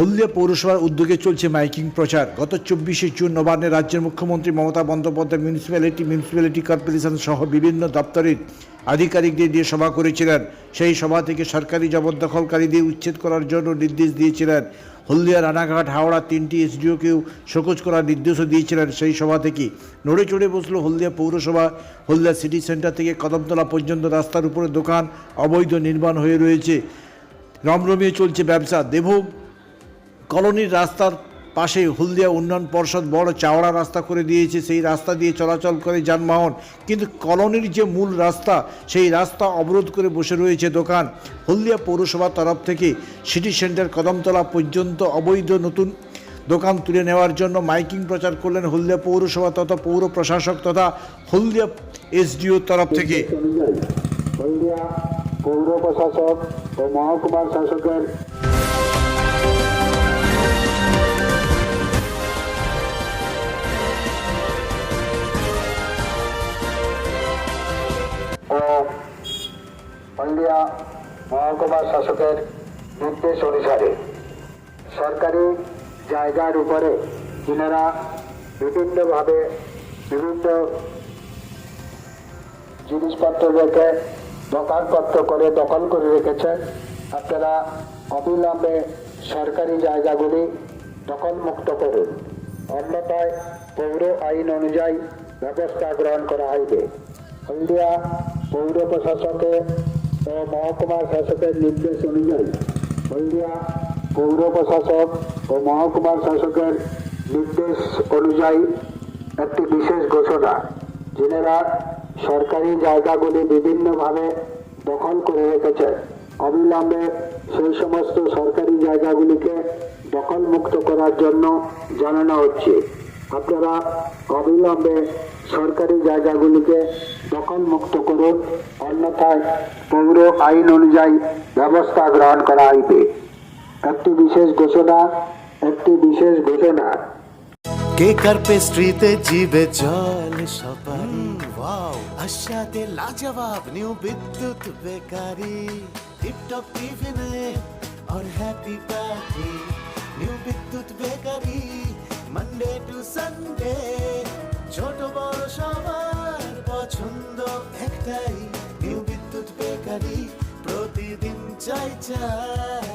হলদিয়া পৌরসভার উদ্যোগে চলছে মাইকিং প্রচার। গত চব্বিশে জুন নবান্নে রাজ্যের মুখ্যমন্ত্রী Mamata Bandyopadhyay municipality municipality corporation সহ বিভিন্ন দপ্তরের আধিকারিকদের দিয়ে সভা করেছিলেন। সেই সভা থেকে সরকারি জবরদখলকারীদের উচ্ছেদ করার জন্য নির্দেশ দিয়েছিলেন। হলদিয়া, রানাঘাট, হাওড়া তিনটি এসডিওকেও শোকজ করার নির্দেশও দিয়েছিলেন। সেই সভা থেকে নড়ে চড়ে বসল হলদিয়া পৌরসভা। হলদিয়া সিটি সেন্টার থেকে কদমতলা পর্যন্ত রাস্তার উপরে দোকান অবৈধ নির্মাণ হয়ে রয়েছে। রমরমিয়ে চলছে ব্যবসা। দেবভোগ কলোনির রাস্তার পাশে হলদিয়া উন্নয়ন পর্ষদ বড় চাওড়া রাস্তা করে দিয়েছে, সেই রাস্তা দিয়ে চলাচল করে যানবাহন। কিন্তু কলোনির যে মূল রাস্তা, সেই রাস্তা অবরোধ করে বসে রয়েছে দোকান। হলদিয়া পৌরসভার তরফ থেকে সিটি সেন্টার কদমতলা পর্যন্ত অবৈধ নতুন দোকান তুলে নেওয়ার জন্য মাইকিং প্রচার করলেন হলদিয়া পৌরসভা তথা পৌর প্রশাসক তথা হলদিয়া এসডিও তরফ থেকে। হলদিয়া পৌর প্রশাসক ও মহকুমার শাসকের ও হলদিয়া মহকুমার শাসকের নির্দেশ অনুসারে সরকারি জায়গার উপরে যিনারা বিভিন্নভাবে বিভিন্ন জিনিসপত্র রেখে দোকানপত্র করে দখল করে রেখেছেন আপনারা অবিলম্বে সরকারি জায়গাগুলি দখলমুক্ত করুন। অন্যথায় পৌর আইন অনুযায়ী ব্যবস্থা গ্রহণ করা হইবে। হলদিয়া পৌর প্রশাসকের ও মহকুমার শাসকের নির্দেশ অনুযায়ী হলদিয়া পৌর প্রশাসক ও মহকুমার শাসকের নির্দেশ অনুযায়ী একটি বিশেষ ঘোষণা, যিনারা সরকারি জায়গাগুলি বিভিন্নভাবে দখল করে রেখেছে। অবিলম্বে সেই সমস্ত সরকারি জায়গাগুলিকে দখলমুক্ত করার জন্য জানানো হচ্ছে। আপনারা অবিলম্বে সরকারি জায়গাগুলিকে দখল মুক্ত করুন অন্যথায় পৌর আইন অনুযায়ী ব্যবস্থা গ্রহণ করা হইবে একটি বিশেষ ঘোষণা একটি বিশেষ ঘোষণা কেকার পেস্ট্রিতে জিবে জল সপারি ওয়াও আশাতে লাজবাব নিউ বিদ্যুৎ বেকারি টিপটপ টিফিনে और happy party new Bidyut bakery একটাই নিউ বিদ্যুৎ বেকারি প্রতিদিন চাই চাই।